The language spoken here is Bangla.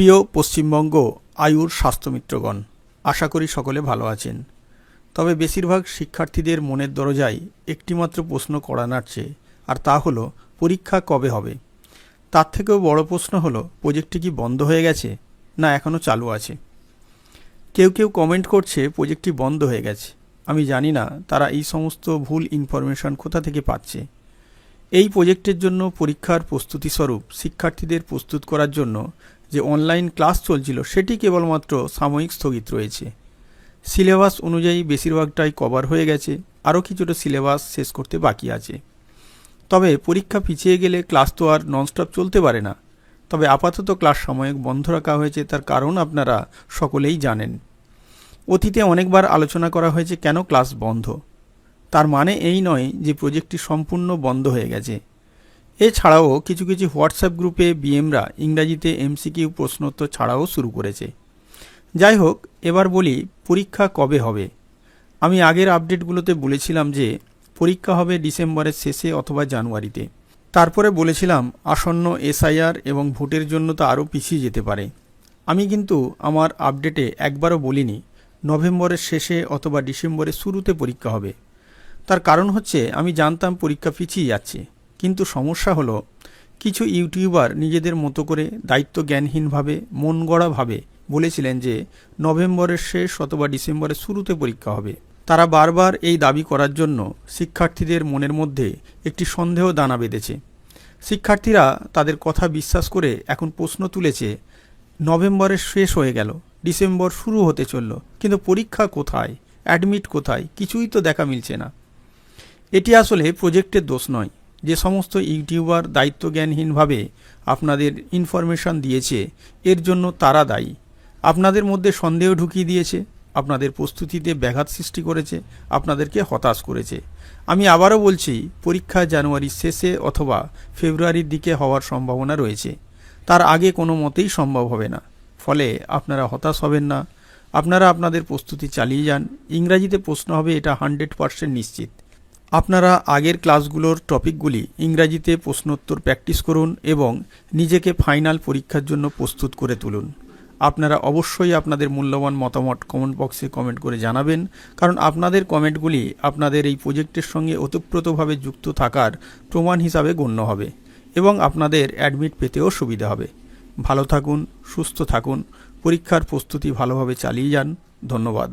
প্রিয় পশ্চিমবঙ্গ আয়ুর স্বাস্থ্যমিত্রগণ, আশা করি সকলে ভালো আছেন। তবে বেশিরভাগ শিক্ষার্থীদের মনের দরজায় একটিমাত্র প্রশ্ন করা নাড়ছে, আর তা হলো, পরীক্ষা কবে হবে? তার থেকেও বড় প্রশ্ন হলো, প্রজেক্টটি কি বন্ধ হয়ে গেছে, না এখনও চালু আছে? কেউ কেউ কমেন্ট করছে, প্রজেক্টটি বন্ধ হয়ে গেছে। আমি জানি না তারা এই সমস্ত ভুল ইনফরমেশন কোথা থেকে পাচ্ছে। এই প্রজেক্টের জন্য পরীক্ষার প্রস্তুতি স্বরূপ শিক্ষার্থীদের প্রস্তুত করার জন্য যে অনলাইন ক্লাস চলছিল, সেটি কেবলমাত্র সাময়িক স্থগিত রয়েছে। সিলেবাস অনুযায়ী বেশিরভাগটাই কভার হয়ে গেছে, আরও কিছুটা সিলেবাস শেষ করতে বাকি আছে। তবে পরীক্ষা পিছিয়ে গেলে ক্লাস তো আর ননস্টপ চলতে পারে না। তবে আপাতত ক্লাস সাময়িক বন্ধ রাখা হয়েছে, তার কারণ আপনারা সকলেই জানেন। অতীতে অনেকবার আলোচনা করা হয়েছে কেন ক্লাস বন্ধ। তার মানে এই নয় যে প্রজেক্টটি সম্পূর্ণ বন্ধ হয়ে গেছে। এছাড়াও কিছু কিছু হোয়াটসঅ্যাপ গ্রুপে বিএমরা ইংরাজিতে এমসিকিউ প্রশ্নোত্তর ছাড়াও শুরু করেছে। যাই হোক, এবার বলি পরীক্ষা কবে হবে? আমি আগের আপডেটগুলোতে বলেছিলাম যে পরীক্ষা হবে ডিসেম্বরের শেষে অথবা জানুয়ারিতে। তারপরে বলেছিলাম আসন্ন এসআইআর এবং ভোটের জন্য তো আরও পিছিয়ে যেতে পারে। আমি কিন্তু আমার আপডেটে একবারও বলিনি, নভেম্বরের শেষে অথবা ডিসেম্বরের শুরুতে পরীক্ষা হবে। তার কারণ হচ্ছে আমি জানতাম পরীক্ষা পিছিয়ে যাচ্ছে। কিন্তু সমস্যা হলো, কিছু ইউটিউবার নিজেদের মতো করে দায়িত্ব জ্ঞানহীনভাবে মন গড়াভাবে বলেছিলেন যে নভেম্বরের শেষ অথবা ডিসেম্বরের শুরুতে পরীক্ষা হবে। তারা বারবার এই দাবি করার জন্য শিক্ষার্থীদের মনের মধ্যে একটি সন্দেহ দানা বেঁধেছে। শিক্ষার্থীরা তাদের কথা বিশ্বাস করে এখন প্রশ্ন তুলেছে, নভেম্বরের শেষ হয়ে গেল, ডিসেম্বর শুরু হতে চলল, কিন্তু পরীক্ষা কোথায়, অ্যাডমিট কোথায় কিছুই তো দেখা মিলছে না। এটি আসলে প্রজেক্টের দোষ নয়। যে সমস্ত ইউটিউবার দায়িত্বজ্ঞানহীনভাবে আপনাদের ইনফরমেশন দিয়েছে, এর জন্য তারা দায়ী। আপনাদের মধ্যে সন্দেহ ঢুকিয়ে দিয়েছে, আপনাদের প্রস্তুতিতে ব্যাঘাত সৃষ্টি করেছে, আপনাদেরকে হতাশ করেছে। আমি আবারও বলছি, পরীক্ষা জানুয়ারির শেষে অথবা ফেব্রুয়ারির দিকে হওয়ার সম্ভাবনা রয়েছে। তার আগে কোনো মতেই সম্ভব হবে না। ফলে আপনারা হতাশ হবেন না। আপনারা আপনাদের প্রস্তুতি চালিয়ে যান। ইংরাজিতে প্রশ্ন হবে, এটা হান্ড্রেড পারসেন্ট নিশ্চিত। আপনারা আগের ক্লাসগুলোর টপিকগুলি ইংরাজিতে প্রশ্নোত্তর প্র্যাকটিস করুন এবং নিজেকে ফাইনাল পরীক্ষার জন্য প্রস্তুত করে তুলুন। আপনারা অবশ্যই আপনাদের মূল্যবান মতামত কমেন্ট বক্সে কমেন্ট করে জানাবেন, কারণ আপনাদের কমেন্টগুলি আপনাদের এই প্রজেক্টের সঙ্গে ওতপ্রোতভাবে যুক্ত থাকার প্রমাণ হিসাবে গণ্য হবে এবং আপনাদের অ্যাডমিট পেতেও সুবিধা হবে। ভালো থাকুন, সুস্থ থাকুন, পরীক্ষার প্রস্তুতি ভালোভাবে চালিয়ে যান। ধন্যবাদ।